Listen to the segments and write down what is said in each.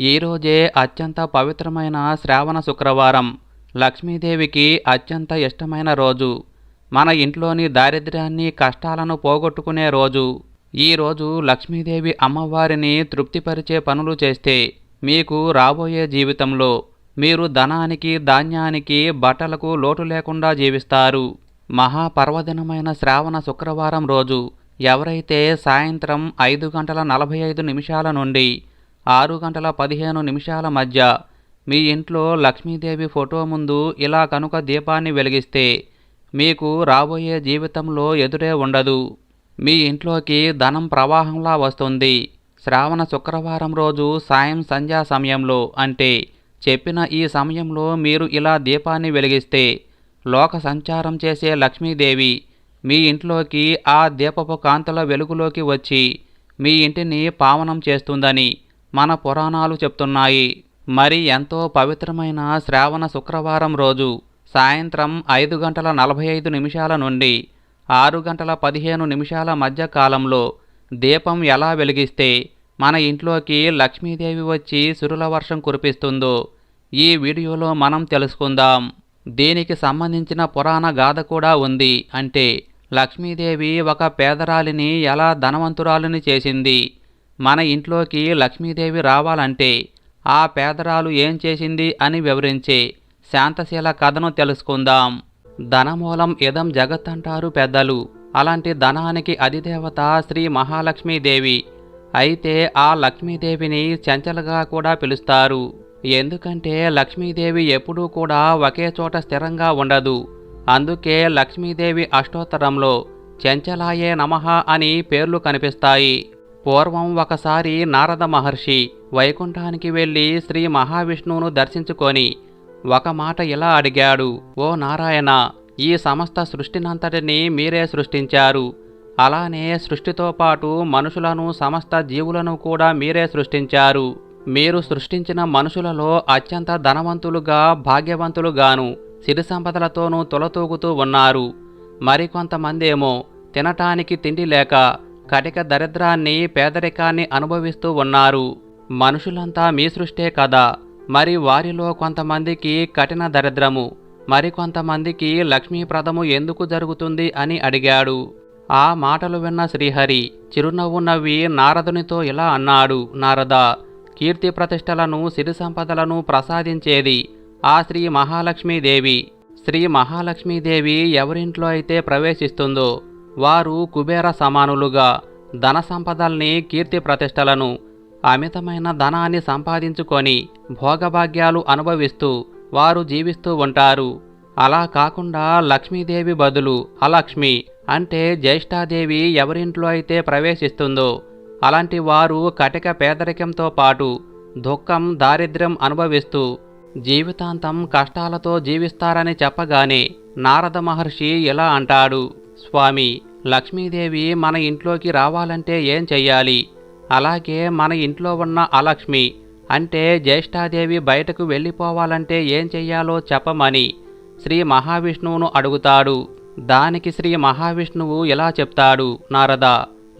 ఈరోజే అత్యంత పవిత్రమైన శ్రావణ శుక్రవారం. లక్ష్మీదేవికి అత్యంత ఇష్టమైన రోజు. మన ఇంట్లోని దారిద్ర్యాన్ని కష్టాలను పోగొట్టుకునే రోజు. ఈ రోజు లక్ష్మీదేవి అమ్మవారిని తృప్తిపరిచే పనులు చేస్తే మీకు రాబోయే జీవితంలో మీరు ధనానికి ధాన్యానికి బట్టలకు లోటు లేకుండా జీవిస్తారు. మహాపర్వదినమైన శ్రావణ శుక్రవారం రోజు ఎవరైతే సాయంత్రం ఐదు గంటల నలభై ఐదు నిమిషాల నుండి ఆరు గంటల పదిహేను నిమిషాల మధ్య మీ ఇంట్లో లక్ష్మీదేవి ఫోటో ముందు ఇలా కనుక దీపాన్ని వెలిగిస్తే మీకు రాబోయే జీవితంలో ఎదురే ఉండదు. మీ ఇంట్లోకి ధనం ప్రవాహంలా వస్తుంది. శ్రావణ శుక్రవారం రోజు సాయం సంధ్యా సమయంలో అంటే చెప్పిన ఈ సమయంలో మీరు ఇలా దీపాన్ని వెలిగిస్తే లోక సంచారం చేసే లక్ష్మీదేవి మీ ఇంట్లోకి ఆ దీపపు కాంతుల వెలుగులోకి వచ్చి మీ ఇంటిని పావనం చేస్తుందని మన పురాణాలు చెప్తున్నాయి. మరి ఎంతో పవిత్రమైన శ్రావణ శుక్రవారం రోజు సాయంత్రం ఐదు గంటల నలభై ఐదు నిమిషాల నుండి ఆరు గంటల పదిహేను నిమిషాల మధ్య కాలంలో దీపం ఎలా వెలిగిస్తే మన ఇంట్లోకి లక్ష్మీదేవి వచ్చి సురుల వర్షం కురిపిస్తుందో ఈ వీడియోలో మనం తెలుసుకుందాం. దీనికి సంబంధించిన పురాణ గాథ కూడా ఉంది అంటే లక్ష్మీదేవి ఒక పేదరాలిని ఎలా ధనవంతురాలిని చేసింది? మన ఇంట్లోకి లక్ష్మీదేవి రావాలంటే ఆ పేదరాలు ఏం చేసింది అని వివరించే శాంతశీల కథను తెలుసుకుందాం. ధనమూలం ఇదం జగత్ అంటారు పెద్దలు. అలాంటి ధనానికి అధిదేవత శ్రీ మహాలక్ష్మీదేవి. అయితే ఆ లక్ష్మీదేవిని చంచలగా కూడా పిలుస్తారు. ఎందుకంటే లక్ష్మీదేవి ఎప్పుడూ కూడా ఒకే చోట స్థిరంగా ఉండదు. అందుకే లక్ష్మీదేవి అష్టోత్తరంలో చెంచలాయే నమః అని పేర్లు కనిపిస్తాయి. పూర్వం ఒకసారి నారద మహర్షి వైకుంఠానికి వెళ్ళి శ్రీ మహావిష్ణువును దర్శించుకొని ఒక మాట ఇలా అడిగాడు ఓ నారాయణ ఈ సమస్త సృష్టినంతటిని మీరే సృష్టించారు. అలానే సృష్టితో పాటు మనుషులను సమస్త జీవులను కూడా మీరే సృష్టించారు. మీరు సృష్టించిన మనుషులలో అత్యంత ధనవంతులుగా భాగ్యవంతులుగాను సిరి సంపదలతోనూ తొలతూగుతూ ఉన్నారు. మరికొంతమందేమో తినటానికి తిండి లేక కటిక దరిద్రాన్ని పేదరికాన్ని అనుభవిస్తూ ఉన్నారు. మనుషులంతా మీ సృష్టే కదా. మరి వారిలో కొంతమందికి కఠిన దరిద్రము మరికొంతమందికి లక్ష్మీప్రదము ఎందుకు జరుగుతుంది అని అడిగాడు. ఆ మాటలు విన్న శ్రీహరి చిరునవ్వు నవ్వి నారదునితో ఇలా అన్నాడు నారద కీర్తి ప్రతిష్టలను సిరి సంపదలను ప్రసాదించేది ఆ శ్రీ మహాలక్ష్మీదేవి. శ్రీ మహాలక్ష్మీదేవి ఎవరింట్లో అయితే ప్రవేశిస్తుందో వారు కుబేర సమానులుగా ధన సంపదల్ని కీర్తి ప్రతిష్టలను అమితమైన ధనాన్ని సంపాదించుకొని భోగభాగ్యాలు అనుభవిస్తూ వారు జీవిస్తూ ఉంటారు. అలా కాకుండా లక్ష్మీదేవి బదులు అలక్ష్మి అంటే జ్యేష్ఠాదేవి ఎవరింట్లో అయితే ప్రవేశిస్తుందో అలాంటి వారు కటిక పేదరికంతో పాటు దుఃఖం దారిద్ర్యం అనుభవిస్తూ జీవితాంతం కష్టాలతో జీవిస్తారని చెప్పగానే నారద మహర్షి ఇలా అంటాడు. స్వామి లక్ష్మీదేవి మన ఇంట్లోకి రావాలంటే ఏం చెయ్యాలి? అలాగే మన ఇంట్లో ఉన్న అలక్ష్మి అంటే జ్యేష్ఠాదేవి బయటకు వెళ్ళిపోవాలంటే ఏం చెయ్యాలో చెప్పమని శ్రీ మహావిష్ణువును అడుగుతాడు. దానికి శ్రీ మహావిష్ణువు ఇలా చెప్తాడు నారద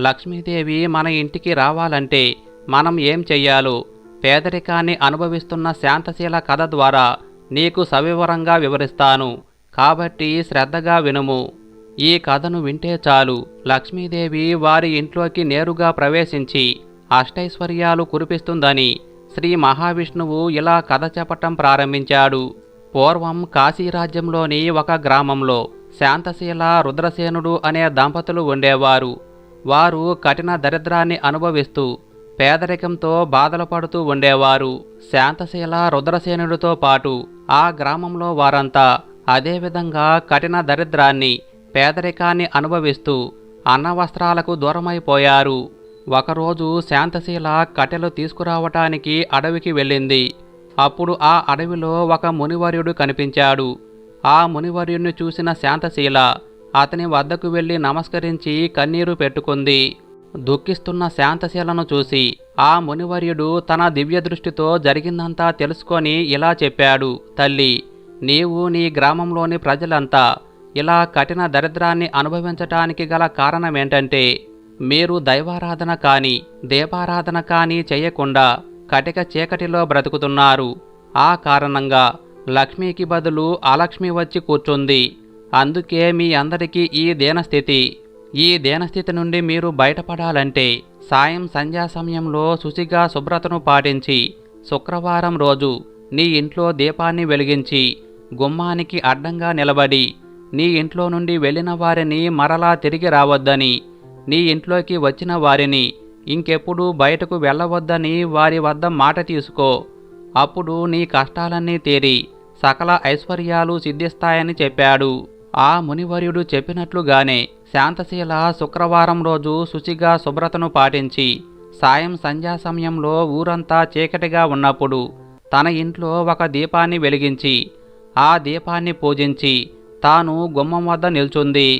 లక్ష్మీదేవి మన ఇంటికి రావాలంటే మనం ఏం చెయ్యాలో? పేదరికాన్ని అనుభవిస్తున్న శాంతశీల కథ ద్వారా నీకు సవివరంగా వివరిస్తాను. కాబట్టి శ్రద్ధగా వినుము. ఈ కథను వింటే చాలు. లక్ష్మీదేవి వారి ఇంట్లోకి నేరుగా ప్రవేశించి అష్టైశ్వర్యాలు కురిపిస్తుందని శ్రీ మహావిష్ణువు ఇలా కథ చెప్పటం ప్రారంభించాడు. పూర్వం కాశీరాజ్యంలోని ఒక గ్రామంలో శాంతశీల రుద్రసేనుడు అనే దంపతులు ఉండేవారు. వారు కఠిన దరిద్రాన్ని అనుభవిస్తూ పేదరికంతో బాధలు పడుతూ ఉండేవారు. శాంతశీల రుద్రసేనుడితో పాటు ఆ గ్రామంలో వారంతా అదేవిధంగా కఠిన దరిద్రాన్ని పేదరికాన్ని అనుభవిస్తూ అన్నవస్త్రాలకు దూరమైపోయారు. ఒకరోజు శాంతశీల కట్టెలు తీసుకురావటానికి అడవికి వెళ్ళింది. అప్పుడు ఆ అడవిలో ఒక మునివర్యుడు కనిపించాడు. ఆ మునివర్యుణ్ణి చూసిన శాంతశీల అతని వద్దకు వెళ్ళి నమస్కరించి కన్నీరు పెట్టుకుంది. దుఃఖిస్తున్న శాంతశీలను చూసి ఆ మునివర్యుడు తన దివ్య దృష్టితో జరిగిందంతా తెలుసుకొని ఇలా చెప్పాడు తల్లి నీవు నీ గ్రామంలోని ప్రజలంతా ఇలా కఠిన దరిద్రాన్ని అనుభవించటానికి గల కారణమేంటంటే మీరు దైవారాధన కానీ దీపారాధన కానీ చేయకుండా కటిక చీకటిలో బ్రతుకుతున్నారు. ఆ కారణంగా లక్ష్మికి బదులు అలక్ష్మి వచ్చి కూర్చుంది. అందుకే మీ అందరికీ ఈ దేనస్థితి. ఈ దేనస్థితి నుండి మీరు బయటపడాలంటే సాయం సంధ్యా సమయంలో శుచిగా శుభ్రతను పాటించి శుక్రవారం రోజు నీ ఇంట్లో దీపాన్ని వెలిగించి గుమ్మానికి అడ్డంగా నిలబడి నీ ఇంట్లో నుండి వెళ్ళిన వారిని మరలా తిరిగి రావద్దని నీ ఇంట్లోకి వచ్చిన వారిని ఇంకెప్పుడు బయటకు వెళ్ళవద్దని వారి వద్ద మాట తీసుకో. అప్పుడు నీ కష్టాలన్నీ తీరి సకల ఐశ్వర్యాలు సిద్ధిస్తాయని చెప్పాడు. ఆ మునివర్యుడు చెప్పినట్లుగానే శాంతశీల శుక్రవారం రోజు శుచిగా శుభ్రతను పాటించి సాయం సంధ్యా సమయంలో ఊరంతా చీకటిగా ఉన్నప్పుడు తన ఇంట్లో ఒక దీపాన్ని వెలిగించి ఆ దీపాన్ని పూజించి తాను గుమ్మం వద్ద నిల్చుంది.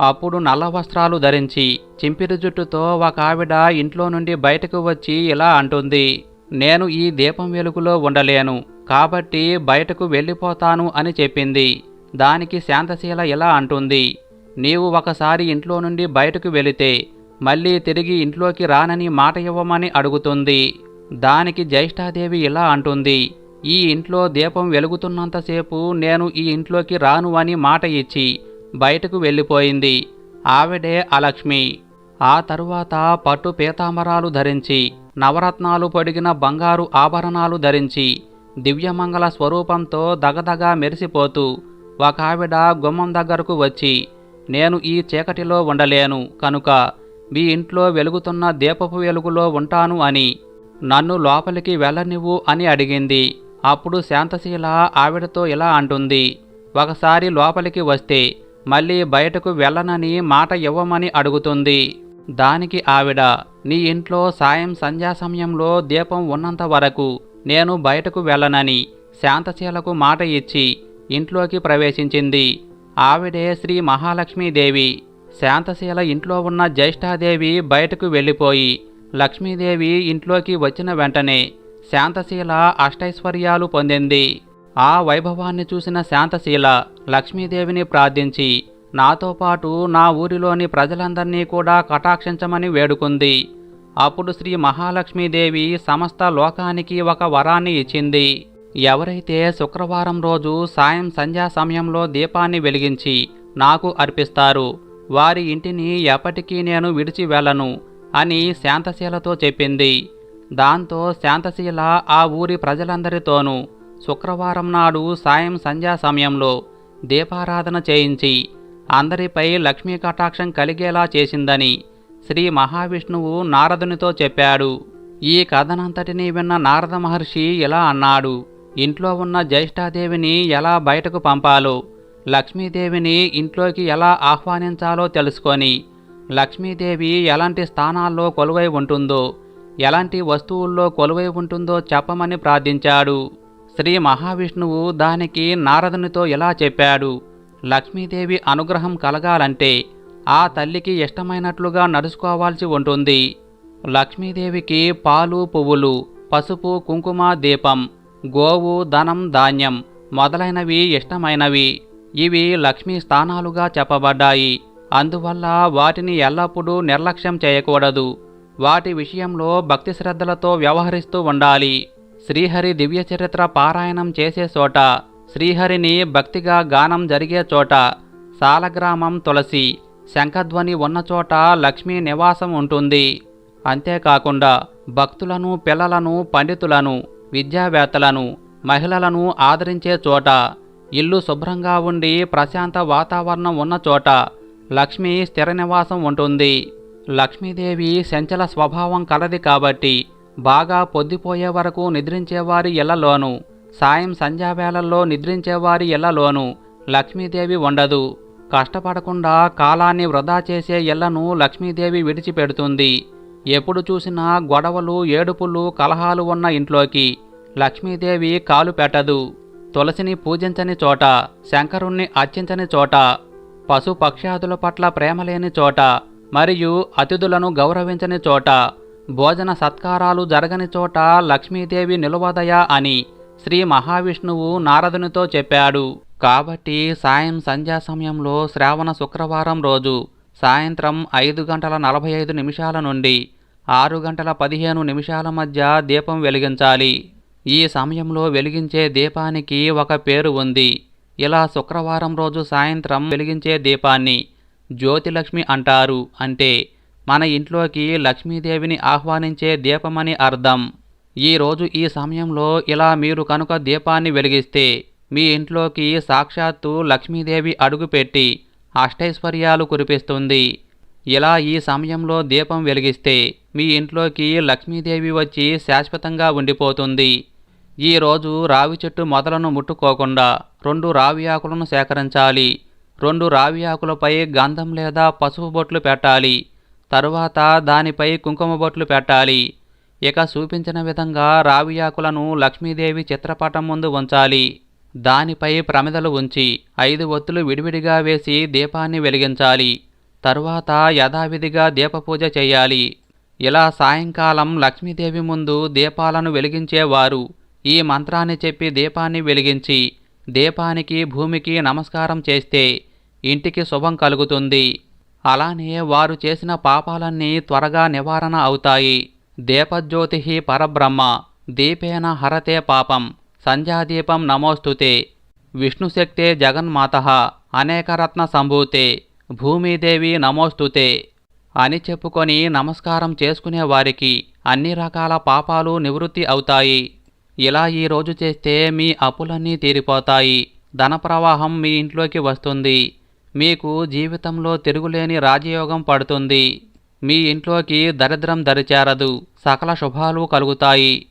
అప్పుడు నల్ల వస్త్రాలు ధరించి చింపిరి జుట్టుతో ఒక ఆవిడ ఇంట్లో నుండి బయటకు వచ్చి ఇలా అంటుంది నేను ఈ దీపం వెలుగులో ఉండలేను కాబట్టి బయటకు వెళ్ళిపోతాను అని చెప్పింది. దానికి శాంతశీల ఇలా అంటుంది నీవు ఒకసారి ఇంట్లో నుండి బయటకు వెళితే మళ్ళీ తిరిగి ఇంట్లోకి రానని మాట ఇవ్వమని అడుగుతుంది. దానికి జ్యేష్ఠాదేవి ఇలా అంటుంది ఈ ఇంట్లో దీపం వెలుగుతున్నంతసేపు నేను ఈ ఇంట్లోకి రాను అని మాట ఇచ్చి బయటకు వెళ్ళిపోయింది. ఆవిడే అలక్ష్మి. ఆ తరువాత పట్టు పీతాంబరాలు ధరించి నవరత్నాలు పొడిగిన బంగారు ఆభరణాలు ధరించి దివ్యమంగళ స్వరూపంతో దగదగా మెరిసిపోతూ ఒక ఆవిడ గుమ్మం దగ్గరకు వచ్చి నేను ఈ చీకటిలో ఉండలేను కనుక మీ ఇంట్లో వెలుగుతున్న దీపపు వెలుగులో ఉంటాను అని నన్ను లోపలికి వెళ్ళనివ్వు అని అడిగింది. అప్పుడు శాంతశీల ఆవిడతో ఇలా అంటుంది ఒకసారి లోపలికి వస్తే మళ్ళీ బయటకు వెళ్ళనని మాట ఇవ్వమని అడుగుతుంది. దానికి ఆవిడ నీ ఇంట్లో సాయం సంధ్యా సమయంలో దీపం ఉన్నంత వరకు నేను బయటకు వెళ్ళనని శాంతశీలకు మాట ఇచ్చి ఇంట్లోకి ప్రవేశించింది. ఆవిడే శ్రీ మహాలక్ష్మీదేవి. శాంతశీల ఇంట్లో ఉన్న జ్యేష్ఠాదేవి బయటకు వెళ్ళిపోయి లక్ష్మీదేవి ఇంట్లోకి వచ్చిన వెంటనే శాంతశీల అష్టైశ్వర్యాలు పొందింది. ఆ వైభవాన్ని చూసిన శాంతశీల లక్ష్మీదేవిని ప్రార్థించి నాతో పాటు నా ఊరిలోని ప్రజలందరినీ కూడా కటాక్షించమని వేడుకుంది. అప్పుడు శ్రీ మహాలక్ష్మీదేవి సమస్త లోకానికి ఒక వరాన్ని ఇచ్చింది. ఎవరైతే శుక్రవారం రోజు సాయం సంధ్యా సమయంలో దీపాన్ని వెలిగించి నాకు అర్పిస్తారు వారి ఇంటిని ఎప్పటికీ నేను విడిచి వెళ్ళను అని శాంతశీలతో చెప్పింది. దాంతో శాంతశీల ఆ ఊరి ప్రజలందరితోనూ శుక్రవారం నాడు సాయం సంధ్యా సమయంలో దీపారాధన చేయించి అందరిపై లక్ష్మీ కటాక్షం కలిగేలా చేసిందని శ్రీ మహావిష్ణువు నారదునితో చెప్పాడు. ఈ కథనంతటినీ విన్న నారద మహర్షి ఇలా అన్నాడు ఇంట్లో ఉన్న జ్యేష్ఠాదేవిని ఎలా బయటకు పంపాలో లక్ష్మీదేవిని ఇంట్లోకి ఎలా ఆహ్వానించాలో తెలుసుకొని లక్ష్మీదేవి ఎలాంటి స్థానాల్లో కొలువై ఉంటుందో ఎలాంటి వస్తువుల్లో కొలువై ఉంటుందో చెప్పమని ప్రార్థించాడు. శ్రీ మహావిష్ణువు దానికి నారదునితో ఇలా చెప్పాడు లక్ష్మీదేవి అనుగ్రహం కలగాలంటే ఆ తల్లికి ఇష్టమైనట్లుగా నడుచుకోవాల్సి ఉంటుంది. లక్ష్మీదేవికి పాలు పువ్వులు పసుపు కుంకుమ దీపం గోవు ధనం ధాన్యం మొదలైనవి ఇష్టమైనవి. ఇవి లక్ష్మీ స్థానాలుగా చెప్పబడ్డాయి. అందువల్ల వాటిని ఎల్లప్పుడూ నిర్లక్ష్యం చేయకూడదు. వాటి విషయంలో భక్తి శ్రద్ధలతో వ్యవహరిస్తూ ఉండాలి. శ్రీహరి దివ్య చరిత్ర పారాయణం చేసే చోట శ్రీహరిని భక్తిగా గానం జరిగే చోట సాలగ్రామం తులసి శంఖధ్వని ఉన్న చోట లక్ష్మీ నివాసం ఉంటుంది. అంతేకాకుండా భక్తులను పిల్లలను పండితులను విద్యావేత్తలను మహిళలను ఆదరించే చోట ఇల్లు శుభ్రంగా ఉండి ప్రశాంత వాతావరణం ఉన్న చోట లక్ష్మి స్థిర నివాసం ఉంటుంది. లక్ష్మీదేవి సంచల స్వభావం కలది కాబట్టి బాగా పొద్దుపోయే వరకు నిద్రించేవారి ఇళ్ళలోనూ సాయం సంధ్యావేళల్లో నిద్రించేవారి ఇళ్ళలోనూ లక్ష్మీదేవి ఉండదు. కష్టపడకుండా కాలాన్ని వృధా చేసే ఇళ్ళను లక్ష్మీదేవి విడిచిపెడుతుంది. ఎప్పుడు చూసినా గొడవలు ఏడుపులు కలహాలు ఉన్న ఇంట్లోకి లక్ష్మీదేవి కాలు పెట్టదు. తులసిని పూజించని చోట శంకరుణ్ణి అర్చించని చోట పశుపక్ష్యాదుల పట్ల ప్రేమ లేని చోట మరియు అతిథులను గౌరవించని చోట భోజన సత్కారాలు జరగని చోట లక్ష్మీదేవి నిలువదయ అని శ్రీ మహావిష్ణువు నారదునితో చెప్పాడు. కాబట్టి సాయం సంధ్యా సమయంలో శ్రావణ శుక్రవారం రోజు సాయంత్రం ఐదు గంటల నలభై ఐదు నిమిషాల నుండి ఆరు గంటల పదిహేను నిమిషాల మధ్య దీపం వెలిగించాలి. ఈ సమయంలో వెలిగించే దీపానికి ఒక పేరు ఉంది. ఇలా శుక్రవారం రోజు సాయంత్రం వెలిగించే దీపాన్ని జ్యోతిలక్ష్మి అంటారు అంటే మన ఇంట్లోకి లక్ష్మీదేవిని ఆహ్వానించే దీపమని అర్థం. ఈరోజు ఈ సమయంలో ఇలా మీరు కనుక దీపాన్ని వెలిగిస్తే మీ ఇంట్లోకి సాక్షాత్తు లక్ష్మీదేవి అడుగుపెట్టి అష్టైశ్వర్యాలు కురిపిస్తుంది. ఇలా ఈ సమయంలో దీపం వెలిగిస్తే మీ ఇంట్లోకి లక్ష్మీదేవి వచ్చి శాశ్వతంగా ఉండిపోతుంది. ఈరోజు రావి చెట్టు మొదలను ముట్టుకోకుండా రెండు రావి ఆకులను సేకరించాలి. రెండు రావి ఆకులపై గంధం లేదా పసుపు బొట్లు పెట్టాలి. తరువాత దానిపై కుంకుమ బొట్లు పెట్టాలి. ఇక చూపించిన విధంగా రావి ఆకులను లక్ష్మీదేవి చిత్రపటం ముందు ఉంచాలి. దానిపై ప్రమిదలు ఉంచి ఐదు ఒత్తులు విడివిడిగా వేసి దీపాన్ని వెలిగించాలి. తరువాత యథావిధిగా దీపపూజ చేయాలి. ఇలా సాయంకాలం లక్ష్మీదేవి ముందు దీపాలను వెలిగించేవారు. ఈ మంత్రాన్ని చెప్పి దీపాన్ని వెలిగించి దీపానికి భూమికి నమస్కారం చేస్తే ఇంటికి శుభం కలుగుతుంది. అలానే వారు చేసిన పాపాలన్నీ త్వరగా నివారణ అవుతాయి. దీపజ్యోతి పరబ్రహ్మ దీపేన హరతే పాపం సంధ్యాదీపం నమోస్తుతే విష్ణుశక్తే జగన్మాత అనేకరత్న సంభూతే భూమిదేవి నమోస్తుతే అని చెప్పుకొని నమస్కారం చేసుకునే వారికి అన్ని రకాల పాపాలు నివృత్తి అవుతాయి. ఇలా ఈ రోజు చేస్తే మీ అప్పులన్నీ తీరిపోతాయి. ధన ప్రవాహం మీ ఇంట్లోకి వస్తుంది. మీకు జీవితంలో తిరుగులేని రాజయోగం పడుతుంది. మీ ఇంట్లోకి దరిద్రం దరిచేరదు. సకల శుభాలు కలుగుతాయి.